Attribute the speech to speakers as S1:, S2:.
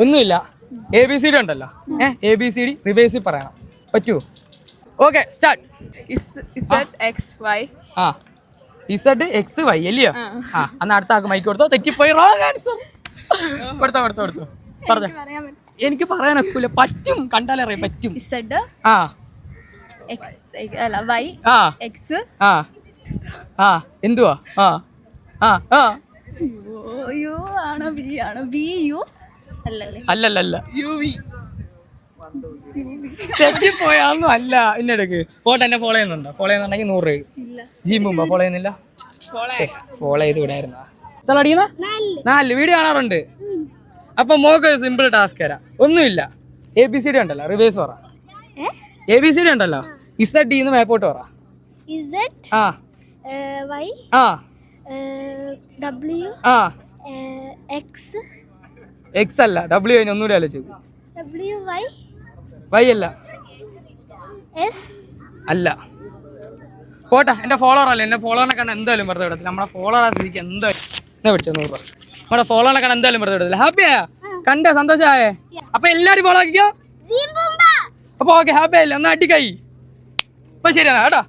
S1: ഒന്നുമില്ല. A B C D ഉണ്ടല്ലോ. A A B C D റിവേഴ്സിൽ പറയണം. പറ്റുമോ okay start
S2: Z X Y
S1: ആ. ഇസഡ് എക്സ് വൈ അല്ലയോ? ആ. അന്ന് അടുത്ത ആൾക്ക് മൈക്ക് കൊടുത്തോ? തെറ്റിപ്പോയി. റോങ് ആൻസർ കൊടുത്തോ കൊടുത്തോ കൊടുത്തോ. പറഞ്ഞോ. എനിക്ക് പറയാനൊക്കില്ല പറ്റും. കണ്ടാലറിയാം പറ്റും. ആ. ആ. ആ. ആ. എന്തുവാ? ആ. ആ. ആ.
S2: യു ആണോ ബി ആണോ? B U?
S1: അല്ലല്ലല്ല. തെറ്റിപ്പോയാന്നും അല്ല. എന്നെടുക്ക് ഫോട്ടോ എന്നെ ഫോളോ ചെയ്യുന്നുണ്ടോ? ഫോളോ ചെയ്യുന്നുണ്ടെങ്കിൽ നൂറ് രൂപ
S2: ഇല്ല.
S1: ജി ഫോളോ ചെയ്യുന്നില്ല? ഫോളോ ചെയ്ത് വിടായിരുന്ന? എത്ര അടിയുന്ന നാല്. വീഡിയോ കാണാറുണ്ട്. അപ്പൊ മോക്ക് സിമ്പിൾ ടാസ്ക് തരാം. ഒന്നുമില്ല. എ ബി സി ഡി ഉണ്ടല്ലോ. റിവേഴ്സ് പറ. എ ബി സി ഡി ഉണ്ടല്ലോ. ഇസഡ് ഡിന്ന് മേപ്പോട്ട് പറ. ആ.
S3: വൈ
S1: ആ.
S3: ഡബ്ല്യു
S1: ആ.
S3: എക്സ്
S1: എക്സ് അല്ല ഡബ്ല്യു കഴിഞ്ഞ് ഒന്നുകൂടി ആലോചിച്ചു
S3: ഡബ്ല്യു വൈ
S1: വൈ അല്ല.
S3: എസ്
S1: അല്ല. പോട്ടെ എന്റെ ഫോളോവർ അല്ലേ? എന്റെ ഫോളോറിനെ കണ്ട എന്തായാലും വെറുതെ വിടത്തില്ല. നമ്മുടെ ഫോളോവർ സ്ഥിതിക്ക് എന്തായാലും എന്നാ പിടിച്ചോ നൂറ് നമ്മുടെ ഫോളോറിനെ കണ്ട എന്തായാലും വെറുതെ വിടത്തില്ല. ഹാപ്പിയാ കണ്ടേ സന്തോഷമായേ? അപ്പൊ എല്ലാരും ഫോളോ ആക്കിക്കോ. അപ്പൊ ഓക്കെ ഹാപ്പി ആയില്ലേ? ഒന്ന് അടിക്കായി അപ്പൊ ശരിയാണ് കേട്ടോ.